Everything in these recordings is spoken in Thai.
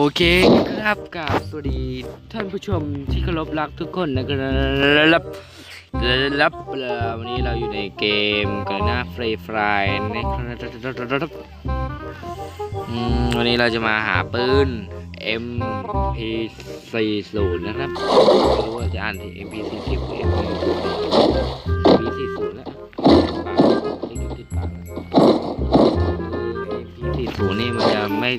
โอเคครับกับสวัสดีท่านผู้ชมที่เคารพรักทุกคนนะครับรับวันนี้เราอยู่ในเกมกันนะฟรีฟรายนะครับวันนี้เราจะมาหาปืน MP40 นะครับไม่รู้ว่าจะอ่านที่ MP40 หรือ MP40 แล้วปากติดปากนะ MP40 นี่มันจะไม่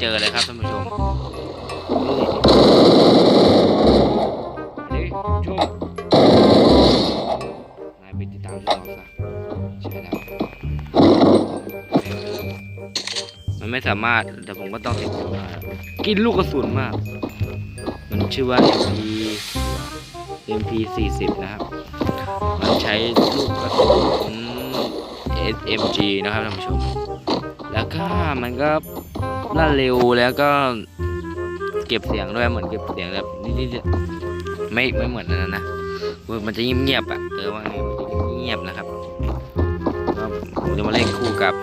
เจอเลยครับท่านผู้ชมนี่ชมนายไปติดตามเราซะใช่แล้วมันไม่สามารถแต่ผมก็ต้องติดตัวกินลูกกระสุนมาก มันชื่อว่า MP MP 40นะครับ มันใช้ลูกกระสุน SMG นะครับท่านผู้ชม แล้วก็มันก็ ล่าเร็วแล้วก็ เก็บเสียงด้วยเหมือนเก็บเสียงแบบนิดๆไม่ไม่เหมือนอันนั้นนะมันจะเงียบๆอะเออว่าไงมันจะเงียบนะครับก็ผมจะมาเล่นคู่กับ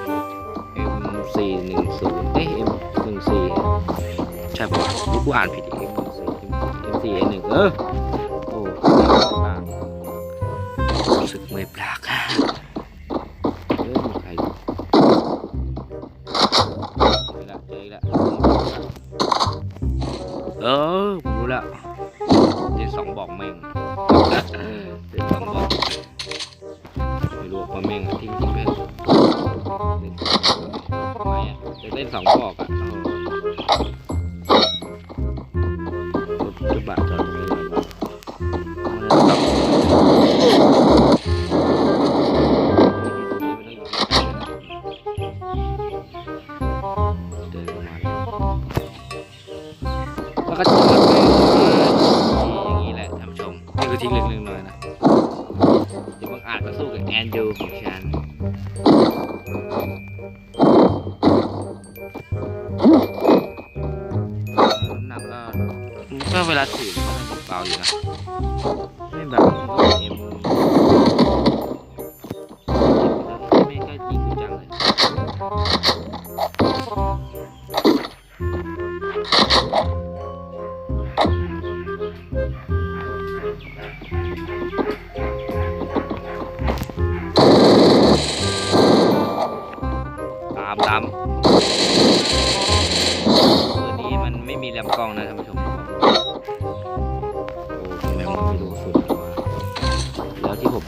M410 เอ้ย M14 ใช่ปะวะกูอ่านผิดอีก M14 M4 1เออโอ้รู้สึกเมื่อยปาก มันก็เ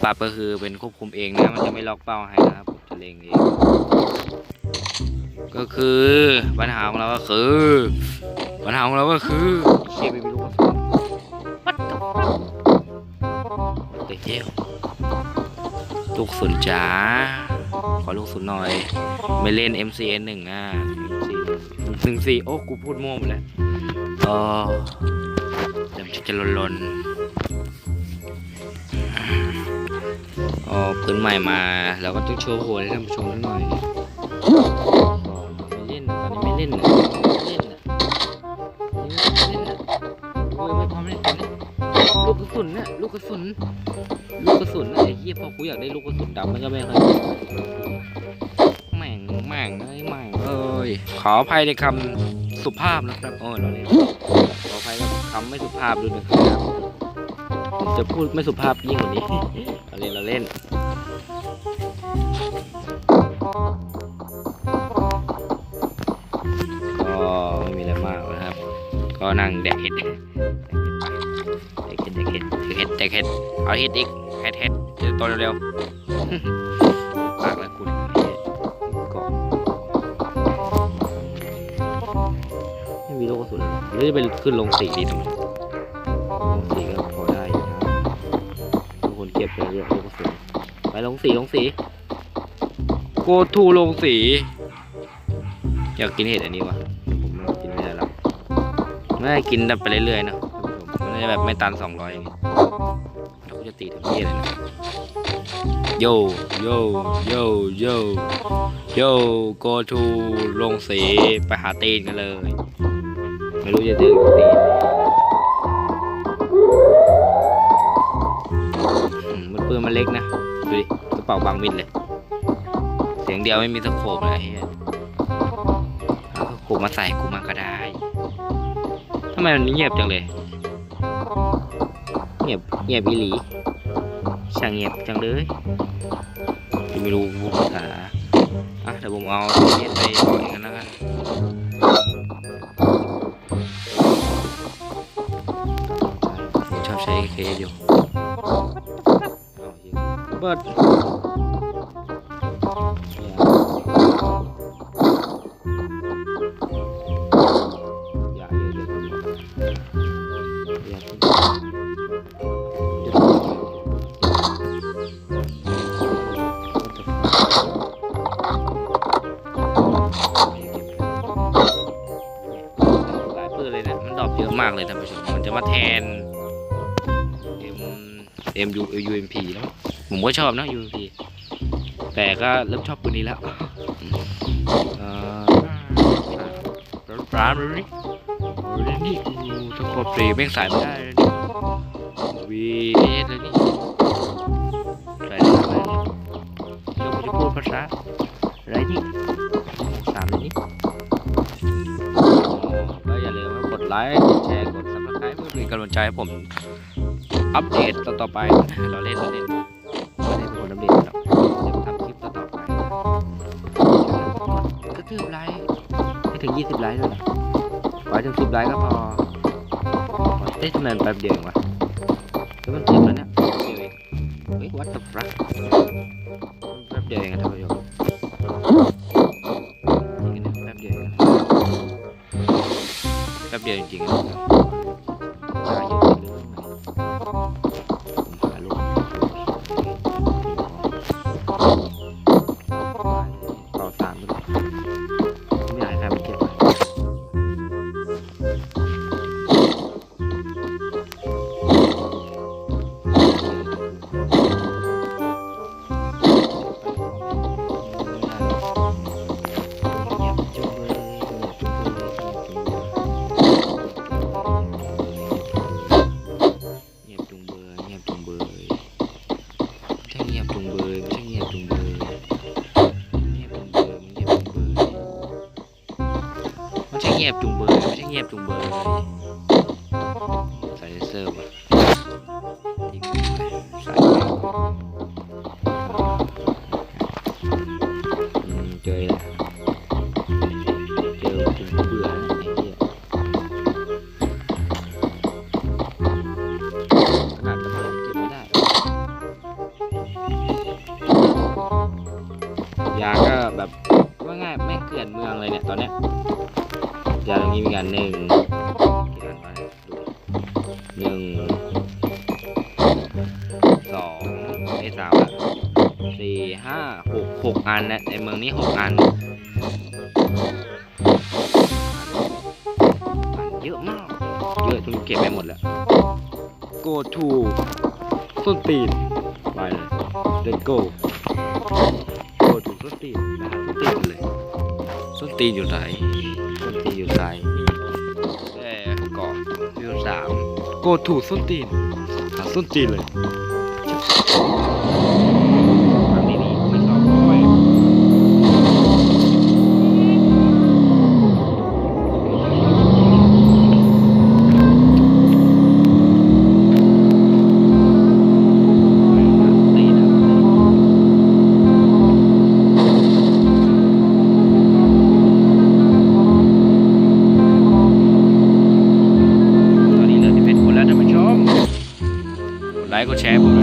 ปรับก็คือเป็นควบคุมเองนะมันจะไม่ล็อกเป้าให้นะครับผมจะเล็งเองก็คือปัญหาของเราก็คือ ปัญหาของเราก็คือเชี่ยไม่รู้ว่าปัดกับเดี๋ยวลูกสุนจ๋าขอลูกสุนหน่อย ไม่เล่น MCN หนึ่งนะหนึ่งสี่โอ้กูพูดมั่วหมดแล้วอ๋อเดี๋ยวจะลนลน อ๋อปืนใหม่มาเราก็ต้องโชว์หัวให้ท่านผู้ชมหน่อยไม่เล่นตอนนี้ไม่เล่นนะไม่เล่นนะไม่เล่นนะโอ้ยไม่พร้อมเล่นตอนนี้ลูกกระสุนน่ะลูกกระสุนลูกกระสุนน่ะไอ้เหี้ยพอกูอยากได้ลูกกระสุนดำมันก็ไม่ค่อยแม่งแม่งเอ้ยแม่งเอ้ยขออภัยในคำสุภาพนะครับโอ้ยเราเล่นขออภัยกับคำไม่สุภาพด้วยนะครับ ผมจะพูดไม่สุภาพยิ่งกว่านี้ เราเล่นเราเล่น ก็ไม่มีอะไรมากนะครับ ก็นั่งแดกเห็ดแดกเห็ดแดกเห็ดแดกเห็ดแดกเห็ดเอาเห็ดอีกเห็ดเห็ดจะโตเร็วๆปากแล้วคุณเกาะไม่มีโลกสุนหรือจะไปขึ้นลงสีดีทำไม ทุกคนเก็บไปเยอะโลกกระสุนไปลงสีลงสีโกทูลงสี อยากกินเห็ดอันนี้วะผมไม่กินไม่ได้หรอกไม่ได้กินแบบไปเรื่อยๆเนอะท่านผู้ชมไม่ได้แบบไม่ตันสองร้อยอย่างงี้แล้วกูจะตีถึงที่เลยนะโยโยโยโยโย go to ลงสีไปหาตีนกันเลย ไม่รู้จะเจอกี่ตีน ปืนมันเล็กนะ ดูดิกระเป๋าบางมิดเลย เสียงเดียวไม่มีสโคปเลยไอ้เหี้ยมาใส่กูมาก็ได้ทำไมมันเงียบจังเลย เงียบเงียบอีหลีช่างเงียบจังเลยจะไม่รู้พูดภาษาอะเดี๋ยวผมเอาเน็ตไปปล่อยกันแล้วกันชอบใช้เคอยู่เอยิง เบิดอย่าย่าเยอะๆครับอย่าทิ้งหลยปืนเลยมันดอปเยอะมากเลยท่านผู้ชมมันจะมาแทน M M U U M P แล้ว ผมก็ชอบนะ U M P แต่ก็เริ่มชอบปืนนี้แล้วเออปราเลยนี่นี่กูถ้าโคตรเปรย์แม่งสายไม่ได้เลยนี่วีเอสเลยนี่ใส่ได้ไหมเนี่ยเดี๋ยวผมจะพูดภาษาอะไรนี่สามเลยนี่ก็อย่าลืมกดไลค์กดแชร์กด subscribe เพื่อเป็นกำลังใจให้ผมอัปเดตต่อๆไปเราเล่นเราเล่น ล่นเป็นคนอัปเดตครับเดี๋ยวทำคลิปต่อๆไปก็ถือไลค์ให้ถึง 20 ไลค์ด้วยนะขอให้ถึง 10 ไลค์ก็พอเอ้ยทำไมมันแป๊บเดียวเองวะแล้วมันสิบแล้วเนี่ยแป๊บเดียวเองเฮ้ย what the fuck แป๊บเดียวเองอะท่านผู้ชมจริงๆนะแป๊บเดียวเองนะแป๊บเดียวจริงๆ เงียบ ยาตรงนี้มีการหนึ่งกี่อันวะเนี่ยดูหนึ่งสองไอ้สามละสี่ห้าหกหกอันนะในเมืองนี้หกอันอันเยอะมากเยอะจนเก็บไปหมดแล้ว go to ส้นตีนไปเลย let's go go ตีนอยู่ไหนส้นตีนอยู่ไหนแต่เกาะวิวสาม go to ส้นตีนหาส้นตีนเลย ค์กดแชร์ให้ผม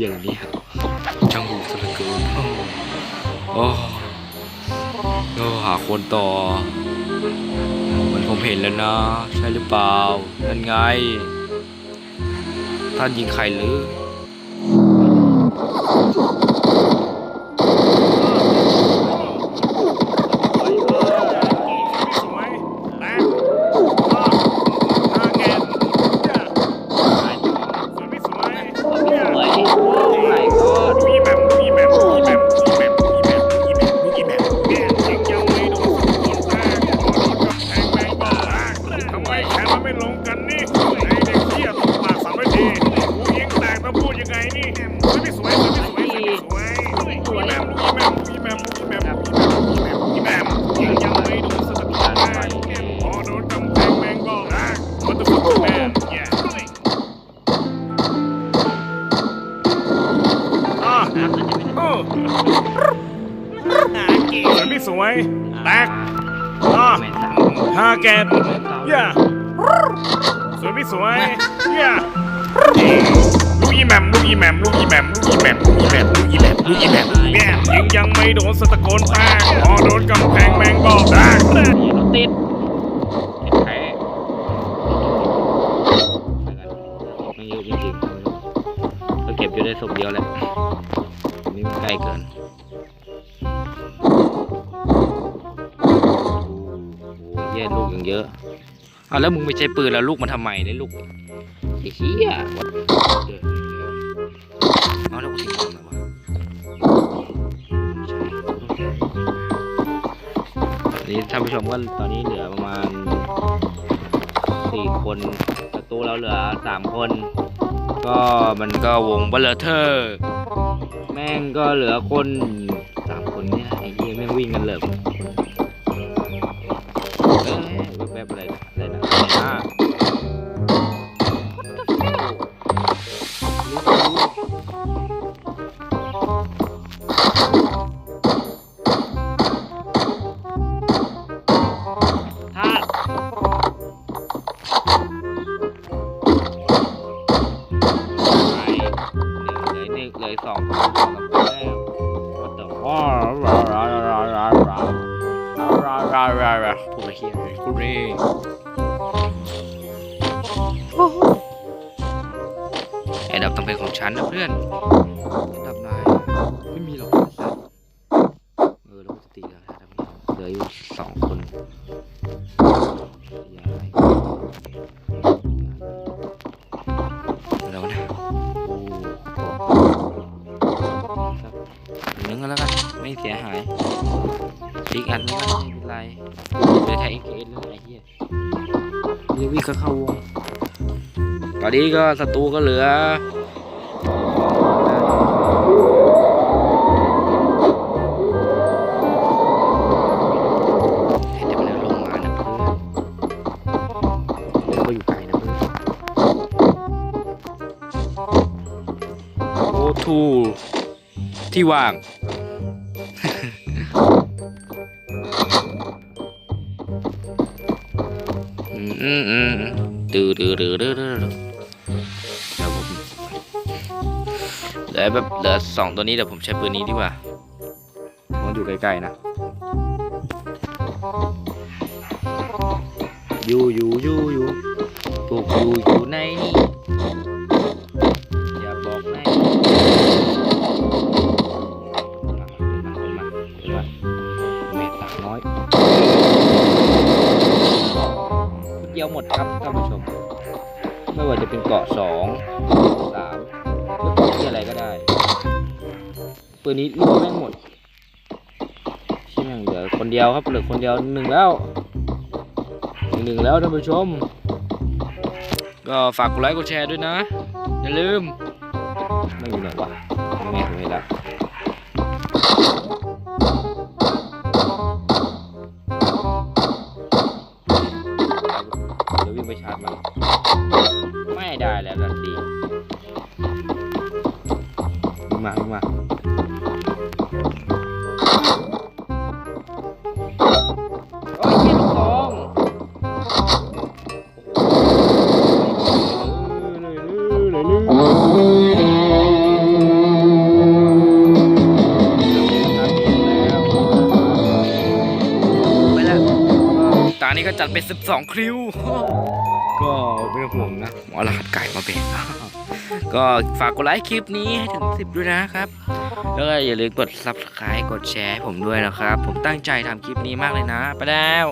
ียงนี่ยจังหูสลักเกินโอ้โอ้โอ้หาคนต่อ มันผมเห็นแล้วนะ ใช่หรือเปล่า นั่นไง ท่านยิงใครหรือ ย่าสวยไม่สวยย่าลูกอีแหมมลูกอีแหมมลูกอีแหมมลูกอีแหมมลูกอีแหมมลูกอีแหมมลูกอีแหมมเนี่ยยิงยังไม่โดนสตะโกนแป้งพอโดนกำแพงแมงบอกแตกรถติดติดแพ้ไม่เยอะจริงๆก็เก็บอยู่ได้ศพเดียวแหละนี่มันใกล้เกินโอ้ยแย่ลูกยังเยอะ อะแล้วมึงไม่ใช้ปืนแล้วลูกมันทำไมเนี่ยลูกไอ้เหี้ยเอาแล้วกูทิ้งมันมวะนี่ท่านผู้ชมก็ตอนนี้เหลือประมาณสี่คนศัตรูเราเหลือสามคน ก็มันก็วงเบลเทอร์ แม่งก็เหลือคนสามคนเนี่ยไอ้เหี้ยแม่งวิ่งกันเลยเอ้ยแวบอะไร พูดมาเฮียเลยกูเร่ไอ้ดับต้องเป็นของฉันนะเพื่อนดับนายไม่มีหรอก นนึงก็แล้วกัน ไม่เสียหายอีกอันนึงก็ไม่เป็นไรไปแทงเอ็กเอเลยไอ้เหี้ยลิวิ่ก็เข้าวง ตอนนี้ก็ศัตรูก็เหลือ ที่ว่าง อืมอืมอืมดื้อดือดือดือดือเดี๋ยวผมเหลือแบบเหลือสองตัวนี้เดี๋ยวผมใช้ปืนนี้ดีกว่ามันอยู่ใกล้ๆนะอยู่อยู่อยู่อยู่พวกอยู่อยู่ในนี่ ดียวหมดครับท่านผู้ชม ไม่ว่าจะเป็นเกาะสองสามหรือเกาะที่อะไรก็ได้ปืนนี้ลูกแม่งหมดที่แม่งเหลือคนเดียวครับเหลือคนเดียวหนึ่งแล้วหนึ่งงแล้วท่านผู้ชม ก็ฝากกดไลค์กดแชร์ด้วยนะ อย่าลืมไม่อยู่ไหนวะไม่แม่ไม่ละ เดี๋ยววิ่งไปชาร์จมัน ไม่ได้แล้วลันตีวิ่งมาวิ่งมาโอ้ยเหี้ยลูกซองไปแล้วตานี้ก็จัดไป 12 คริว ก็ไม่ต้องห่วงนะหมอรหัสไก่มาเป็นก็ฝากกดไลค์คลิปนี้ให้ถึง10ด้วยนะครับ แล้วก็อย่าลืมกด subscribe กดแชร์ให้ผมด้วยนะครับ ผมตั้งใจทำคลิปนี้มากเลยนะ ไปแล้ว